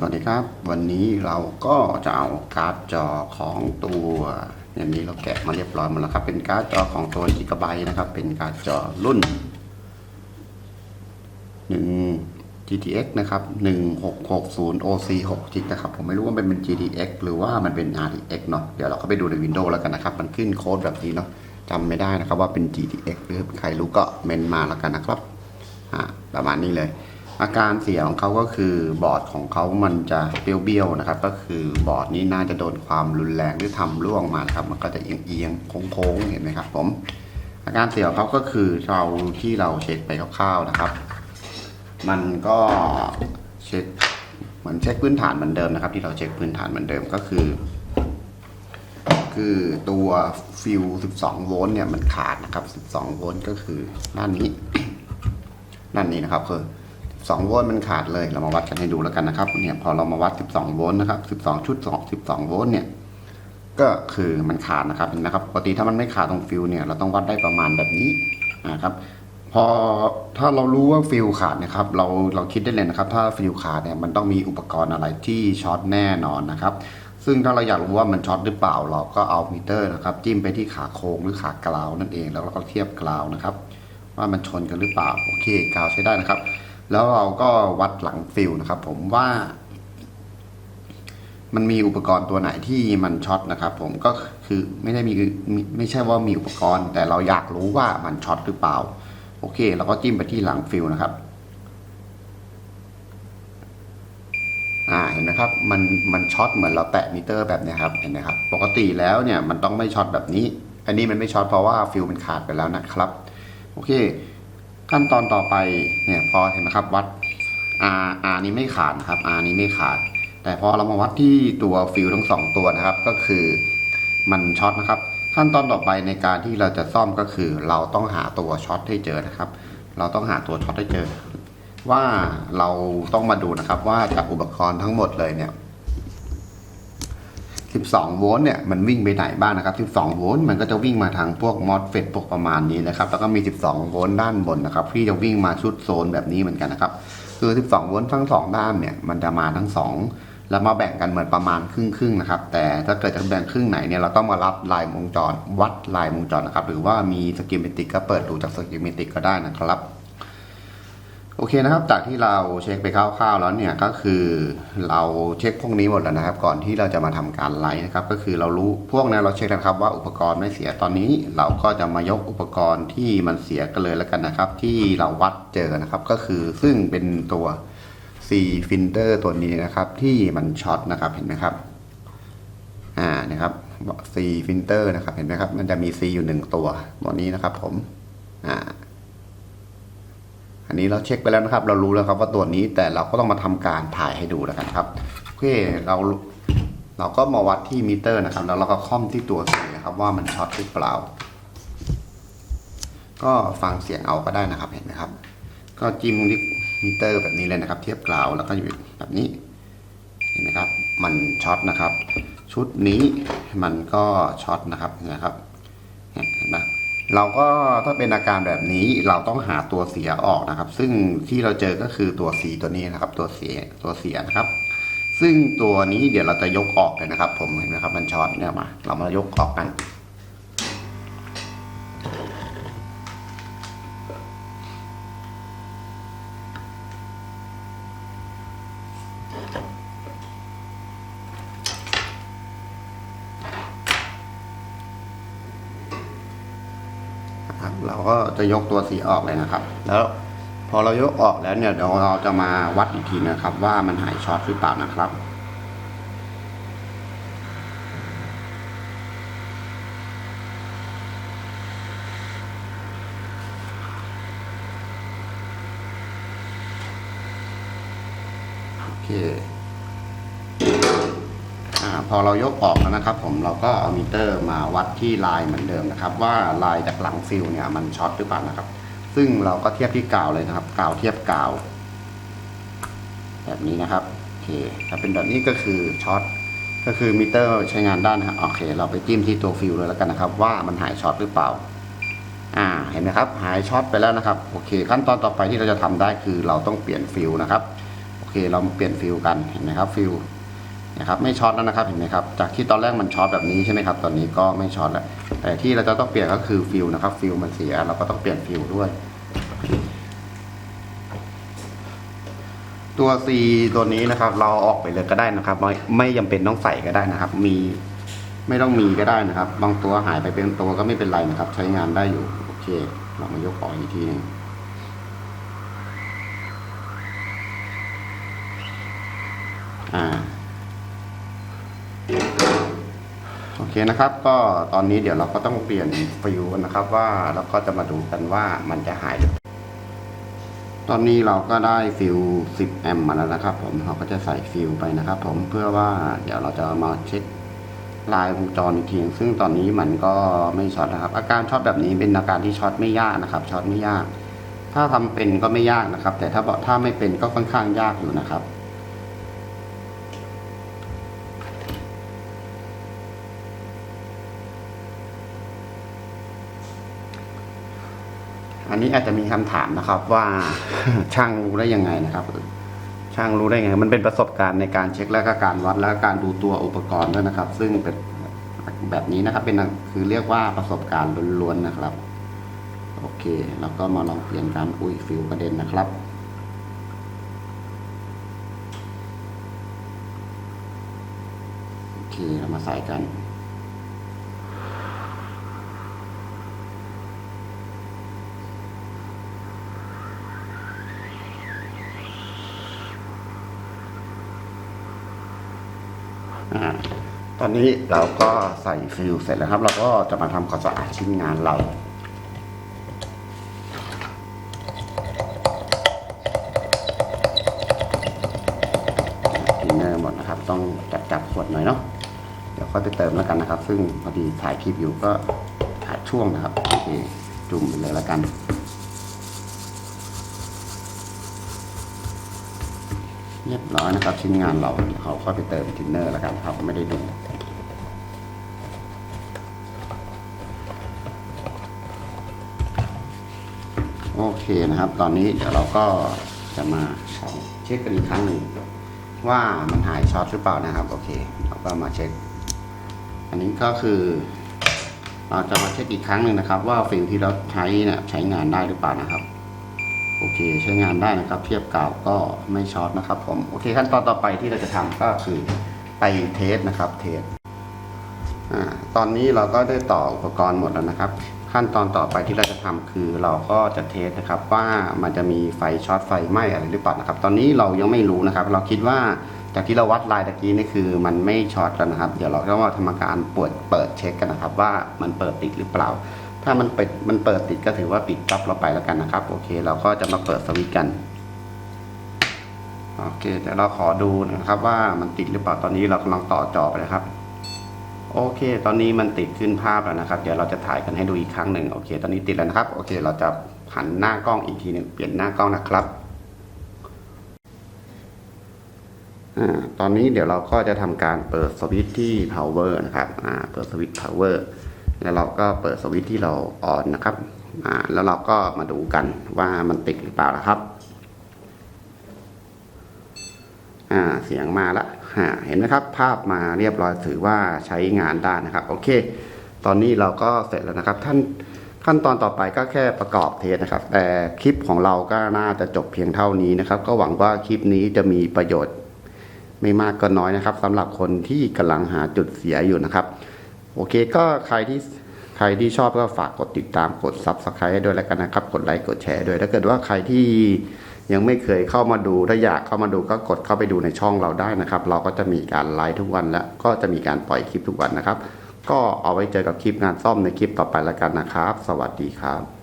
สวัสดีครับ วันนี้เราก็จะเอาการ์ดจอของตัวอย่างนี้เราแกะมาเรียบร้อยหมดแล้วครับ เป็นการ์ดจอของตัว g b นะครับ เป็นการ์ดจอรุ่น1 GTX นะครับ 1660 OC 6 g นะครับ ผมไม่รู้ว่ามันเป็น GTX หรือว่ามันเป็น RTX เนาะเดี๋ยวเราก็ไปดูใน Windows แล้วกันนะครับ มันขึ้นโค้ดแบบนี้เนาะจำไม่ได้นะครับว่าเป็น GTX หรือใครรู้ก็เมนมาแล้วกันนะครับอ่าประมาณนี้เลย อาการเสียของเขาก็คือบอร์ดของเขามันจะเบี้ยวๆนะครับ ก็คือบอร์ดนี้น่าจะโดนความรุนแรงหรือทำร่วงมาครับ มันก็จะเอียงๆโค้งๆเห็นไหมครับ ผม อาการเสียของเขาก็คือเราที่เราเช็คไปคร่าวๆนะครับ มันก็เช็คเหมือนเช็คพื้นฐานเหมือนเดิมนะครับ ที่เราเช็คพื้นฐานเหมือนเดิมก็คือ คือตัวฟิว 12 โวลต์เนี่ยมันขาดนะครับ 12 โวลต์ก็คือด้านนี้ด้านนี้นะครับคือ 12 โวลต์มันขาดเลย เรามาวัดกันให้ดูแล้วกันนะครับเนี่ยพอเรามาวัด 12 โวลต์นะครับ12ชุด2 12 โวลต์เนี่ยก็คือมันขาดนะครับเห็นไหมครับปกติถ้ามันไม่ขาดตรงฟิวเนี่ยเราต้องวัดได้ประมาณแบบนี้นะครับพอถ้าเรารู้ว่าฟิวขาดนะครับเราเราคิดได้เลยนะครับ ถ้าฟิวขาดเนี่ยมันต้องมีอุปกรณ์อะไรที่ช็อตแน่นอนนะครับ ซึ่งถ้าเราอยากรู้ว่ามันช็อตหรือเปล่าเราก็เอามิเตอร์นะครับจิ้มไปที่ขาโค้งหรือขากราวนั่นเองแล้วเราก็เทียบกราวนะครับ ว่ามันชนกันหรือเปล่าโอเคกราวใช้ได้นะครับ แล้วเราก็วัดหลังฟิลนะครับผมว่า มันมีอุปกรณ์ตัวไหนที่มันช็อตนะครับผมก็คือไม่ได้มีมีไม่ใช่ว่ามีอุปกรณ์ แต่เราอยากรู้ว่ามันช็อตหรือเปล่า โอเคเราก็จิ้มไปที่หลังฟิลนะครับอ่าเห็นไหมครับมันมันช็อตเหมือนเราแตะมิเตอร์แบบนี้ครับเห็นไหมครับปกติแล้วเนี่ยมันต้องไม่ช็อตแบบนี้ อันนี้มันไม่ช็อตเพราะว่าฟิลมันขาดไปแล้วนะครับ โอเค ขั้นตอนต่อไปเนี่ยพอเห็นไหมครับวัด R R นี้ไม่ขาดครับ R นี้ไม่ขาด แต่พอเรามาวัดที่ตัวฟิลทั้งสองตัวนะครับ ก็คือมันช็อตนะครับ ขั้นตอนต่อไปในการที่เราจะซ่อมก็คือ เราต้องหาตัวช็อตให้เจอนะครับ เราต้องหาตัวช็อตให้เจอ ว่าเราต้องมาดูนะครับว่าจากอุปกรณ์ทั้งหมดเลยเนี่ย 12 โวลต์เนี่ยมันวิ่งไปไหนบ้างนะครับ 12 โวลต์มันก็จะวิ่งมาทางพวกมอสเฟตพวกประมาณนี้นะครับ แล้วก็มี 12 โวลต์ด้านบนนะครับ ที่จะวิ่งมาชุดโซนแบบนี้เหมือนกันนะครับ คือ 12 โวลต์ทั้ง 2 ด้านเนี่ยมันจะมาทั้ง 2 แล้วมาแบ่งกันเหมือนประมาณครึ่งครึ่งนะครับ แต่ถ้าเกิดจะแบ่งครึ่งไหนเนี่ยเราต้องมารับลายวงจรวัดลายวงจรนะครับ หรือว่ามีสกิมเมติกก็เปิดดูจากสกิมเมติกก็ได้นะครับ โอเคนะครับ จากที่เราเช็คไปคร่าวๆแล้วเนี่ยก็คือเราเช็คพวกนี้หมดแล้วนะครับ ก่อนที่เราจะมาทำการไลฟ์นะครับ ก็คือเรารู้พวกนี้เราเช็คแล้วครับว่าอุปกรณ์ไม่เสียตอนนี้ เราก็จะมายกอุปกรณ์ที่มันเสียกันเลยแล้วกันนะครับ ที่เราวัดเจอนะครับ ก็คือซึ่งเป็นตัว C filter ตัวนี้นะครับ ที่มันช็อตนะครับเห็นไหมครับอ่านะครับ C filter นะครับเห็นไหมครับ มันจะมี C อยู่หนึ่งตัวตัวนี้นะครับ ผมอ่า อันนี้เราเช็คไปแล้วนะครับ เรารู้แล้วครับว่าตัวนี้แต่เราก็ต้องมาทำการถ่ายให้ดูแล้วกันครับโอเคเราเราก็มาวัดที่มิเตอร์นะครับ แล้วเราก็ค่อมที่ตัวสีนะครับ ว่ามันช็อตหรือเปล่า ก็ฟังเสียงเอาก็ได้นะครับเห็นไหมครับ ก็จิ้มมิเตอร์แบบนี้เลยนะครับ เทียบกราวแล้วก็อยู่แบบนี้เห็นไหมครับ มันช็อตนะครับ ชุดนี้มันก็ช็อตนะครับเห็นไหมครับ เราก็ถ้าเป็นอาการแบบนี้เราต้องหาตัวเสียออกนะครับ ซึ่งที่เราเจอก็คือตัวสีตัวนี้นะครับ ตัวเสียตัวเสียนะครับ ซึ่งตัวนี้เดี๋ยวเราจะยกออกเลยนะครับ ผมเห็นไหมครับมันช็อตเนี่ยมา เรามายกออกกัน นะครับเรา ก็จะยกตัวสีออกเลยนะครับ แล้วพอเรายกออกแล้วเนี่ยเดี๋ยวเราจะมาวัดอีกทีนะครับ ว่ามันหายช็อตหรือเปล่านะครับโอเค พอเรายกออกแล้วนะครับ ผมเราก็เอามิเตอร์มาวัดที่ลายเหมือนเดิมนะครับ ว่าลายจากหลังฟิลเนี่ยมันช็อตหรือเปล่านะครับ ซึ่งเราก็เทียบที่กาวเลยนะครับ กาวเทียบกาว แบบนี้นะครับโอเคถ้าเป็นแบบนี้ก็คือช็อตก็คือมิเตอร์ใช้งานได้นะครับโอเค เราไปจิ้มที่ตัวฟิลเลยแล้วกันนะครับ ว่ามันหายช็อตหรือเปล่าอ่าเห็นไหมครับหายช็อตไปแล้วนะครับโอเค ขั้นตอนต่อไปที่เราจะทำได้คือเราต้องเปลี่ยนฟิลนะครับโอเคเราเปลี่ยนฟิลกันเห็นไหมครับฟิล นะครับไม่ช็อตแล้วนะครับเห็นไหมครับจากที่ตอนแรกมันช็อตแบบนี้ใช่ไหมครับตอนนี้ก็ไม่ช็อตแล้วแต่ที่เราจะต้องเปลี่ยนก็คือฟิลนะครับฟิลมันเสียเราก็ต้องเปลี่ยนฟิลด้วย ตัว C ตัวนี้นะครับ เราออกไปเลยก็ได้นะครับ ไม่ไม่จำเป็นต้องใส่ก็ได้นะครับ มีไม่ต้องมีก็ได้นะครับ บางตัวหายไปเป็นตัวก็ไม่เป็นไรนะครับ ใช้งานได้อยู่โอเค เรามายกออกอีกทีหนึงอ่า โอเค นะครับ ก็ตอนนี้เดี๋ยวเราก็ต้องเปลี่ยนฟิวนะครับว่าแล้วก็จะมาดูกันว่ามันจะหายหรือตอนนี้เราก็ได้ฟิว10แอมป์มาแล้วนะครับ ผมเราก็จะใส่ฟิวไปนะครับ ผมเพื่อว่าเดี๋ยวเราจะมาเช็คลายวงจรอีกทีซึ่งตอนนี้มันก็ไม่ช็อตนะครับ อาการช็อตแบบนี้เป็นอาการที่ช็อตไม่ยากนะครับช็อตไม่ยาก ถ้าทำเป็นก็ไม่ยากนะครับ แต่ถ้าบอกถ้าไม่เป็นก็ค่อนข้างยากอยู่นะครับ นนี้อาจจะมีคำถามนะครับว่าช่างรู้ได้ยังไงนะครับ ช่างรู้ได้ไง มันเป็นประสบการณ์ในการเช็คและก็การวัดและการดูตัวอุปกรณ์ด้วยนะครับ ซึ่งเป็นแบบนี้นะครับ เป็นคือเรียกว่าประสบการณ์ล้วนๆนะครับ โอเค แล้วก็มาลองเปลี่ยนการอุ้ยฟิวประเด็นนะครับโอเคเรามาใส่กัน อ่า ตอนนี้เราก็ใส่ฟิลเสร็จแล้วครับ เราก็จะมาทำความสะอาดชิ้นงานเราทินเนอร์หมดนะครับ ต้องจับจับขวดหน่อยเนาะเดี๋ยวค่อยไปเติมแล้วกันนะครับ ซึ่งพอดีถ่ายคลิปอยู่ก็ถ่าช่วงนะครับโอเคจุ่มไปเลยแล้วกันเรียบร้อยนะครับชิ้นงานเราเขาค่อยไปเติมทินเนอร์แล้วกันครับไม่ได้ดู โอเคนะครับ ตอนนี้เดี๋ยวเราก็จะมาเช็คกันอีกครั้งหนึ่งว่ามันหายช็อตหรือเปล่านะครับ โอเคเราก็มาเช็ค อันนี้ก็คือเราจะมาเช็คอีกครั้งหนึ่งนะครับ ว่าฟิลที่เราใช้เนี่ยใช้งานได้หรือเปล่านะครับ โอเค ใช้งานได้นะครับ เทียบกาวก็ไม่ช็อตนะครับ ผมโอเคขั้นตอนต่อไปที่เราจะทำก็คือไปเทสนะครับ เทสอตอนนี้เราก็ได้ต่ออุปกรณ์หมดแล้วนะครับ ขั้นตอนต่อไปที่เราจะทำคือเราก็จะเทสนะครับว่ามันจะมีไฟช็อตไฟไหม้อะไรหรือเปล่านะครับ ตอนนี้เรายังไม่รู้นะครับ เราคิดว่าจากที่เราวัดลายตะกี้นี่คือมันไม่ช็อตแล้วนะครับ เดี๋ยวเราก็มาทำการเปิดเปิดเช็คกันนะครับ ว่ามันเปิดติดหรือเปล่า ถ้ามันเปิดมันเปิดติดก็ถือว่าปิดจับเราไปแล้วกันนะครับ โอเค เราก็จะมาเปิดสวิตช์กันโอเคเดี๋ยวเราขอดูนะครับว่ามันติดหรือเปล่าตอนนี้เรากำลังต่อจอไปนะครับ โอเค ตอนนี้มันติดขึ้นภาพแล้วนะครับ เดี๋ยวเราจะถ่ายกันให้ดูอีกครั้งหนึ่งโอเค ตอนนี้ติดแล้วนะครับ โอเค เราจะหันหน้ากล้องอีกทีหนึ่งเปลี่ยนหน้ากล้องนะครับอ่าตอนนี้เดี๋ยวเราก็จะทำการเปิดสวิตช์ที่ power นะครับอ่าเปิดสวิตช์ power แล้วเราก็เปิดสวิตช์ที่เราออนนะครับอ่าแล้วเราก็มาดูกันว่ามันติดหรือเปล่านะครับอ่าเสียงมาละอ่า เห็นไหมครับ ภาพมาเรียบร้อยถือว่าใช้งานได้นะครับ โอเค ตอนนี้เราก็เสร็จแล้วนะครับ ท่านขั้นตอนต่อไปก็แค่ประกอบเทสนะครับ แต่คลิปของเราก็น่าจะจบเพียงเท่านี้นะครับ ก็หวังว่าคลิปนี้จะมีประโยชน์ ไม่มากก็น้อยนะครับสำหรับคนที่กำลังหาจุดเสียอยู่นะครับ โอเคก็ใครที่ใครที่ชอบก็ฝากกดติดตามกด subscribe ด้วยแล้วกันนะครับ กดไลค์กดแชร์ด้วยถ้าเกิดว่าใครที่ ยังไม่เคยเข้ามาดูถ้าอยากเข้ามาดูก็กดเข้าไปดูในช่องเราได้นะครับ เราก็จะมีการไลฟ์ทุกวันและก็จะมีการปล่อยคลิปทุกวันนะครับ ก็เอาไว้เจอกับคลิปงานซ่อมในคลิปต่อไปแล้วกันนะครับ สวัสดีครับ